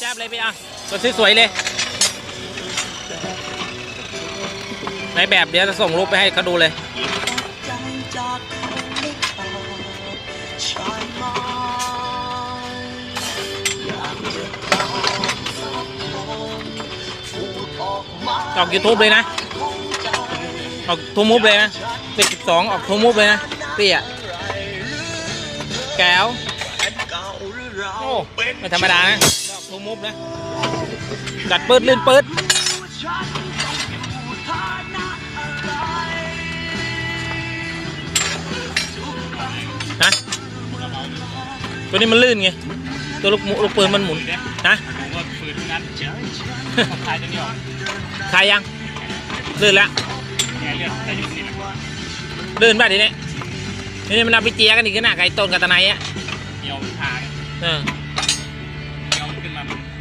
แจ๊บเลยพี่อะตัวสวยๆเลยในแบบเดี๋ยวจะส่งรูปไปให้เขาดูเลยออกคนพูดออกมาออก YouTube เลยนะ ออกทูมูฟเลยนะปิดสิบสองออกทูมูฟเลยนะเตี้ยแก้ว โอ้เป็นไม่ธรรมดานะ ออกทูมูฟนะจัดปืดลื่นปืดฉันต้องอยู่ฐานะอะไรนะตัวนี้มันลื่นไง ตัวลูกหมูลูกปืนมันหมุนนะผมว่าปืนนั้นของขายจะนี่ออกใครยัง ลื่นแล้วแง่เลือดแต่อยู่นี่แหละลื่นป่ะทีนี้นี่มันเอาไปเจียกันอีกขนาดไก่ต้นกับตะไนอะเกี่ยวทางเออ เกี่ย